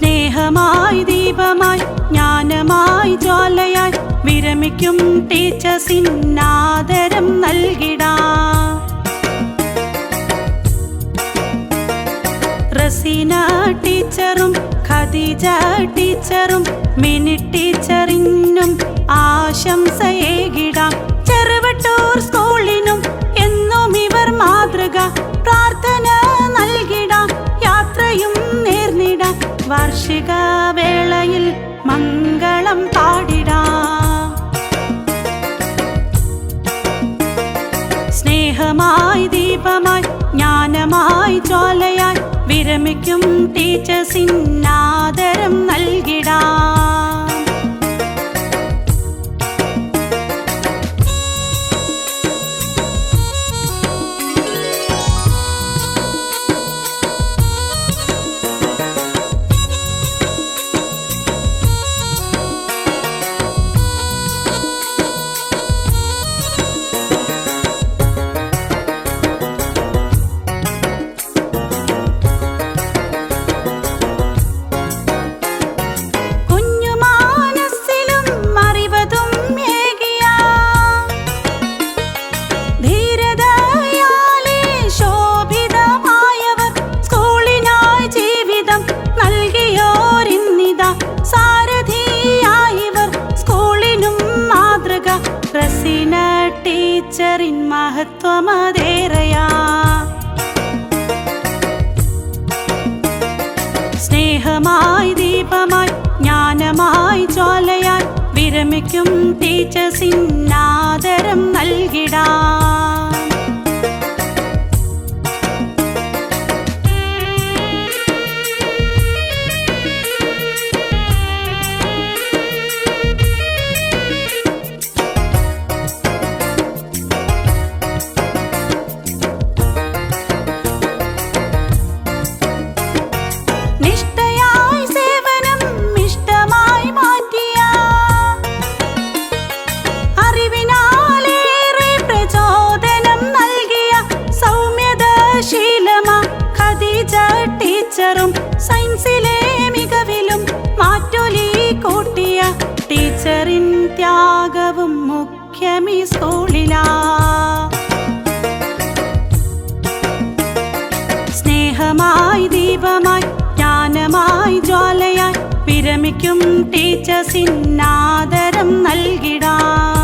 ദീപമായി ജ്ഞാനമായി ജ്വാലയായി വിരമിക്കും ടീച്ചസിന്നാദരം നൽകിടാം. റസീന ടീച്ചറും ഖദീജ ടീച്ചറും മിനി ടീച്ചറിനും ആശംസയേകിടാം ദീപമായി ജ്ഞാനമായി ചോലയായി വിരമിക്കും ടീച്ചേഴ്സിനാദരം നൽകിടാം ടീച്ചറിൻ മഹത്വമതേറയാ. സ്നേഹമായി ദീപമായി ജ്ഞാനമായി ചോലയാൻ വിരമിക്കും ടീച്ചേഴ്സിനാദരം നൽകിടാം. സ്കൂളിലാ. സ്നേഹമായി ദീപമായി ജ്ഞാനമായി ജ്വാലയായി വിരമിക്കും ടീച്ചേഴ്സിനാദരം നൽകിടാം.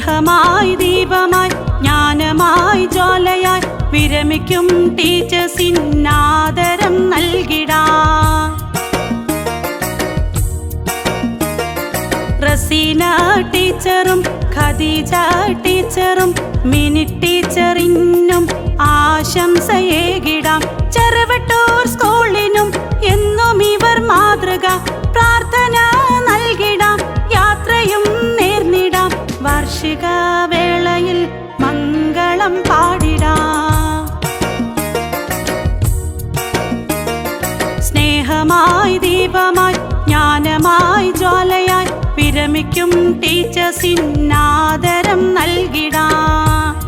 സ്നേഹമായി ദീപമായി ജ്ഞാനമായി ജ്വാലയായി വിരമിക്കും ടീച്ചേഴ്സിനാദരം നൽകിടാ. റസീന ടീച്ചറും ഖദീജ ടീച്ചറും മിനി ടീച്ചറിനും വേളയിൽ മംഗളം പാടിടാം. സ്നേഹമായി ദീപമായി ജ്ഞാനമായി ജ്വാലയായി വിരമിക്കും ടീച്ചേഴ്സിനാദരം നൽകിടാം.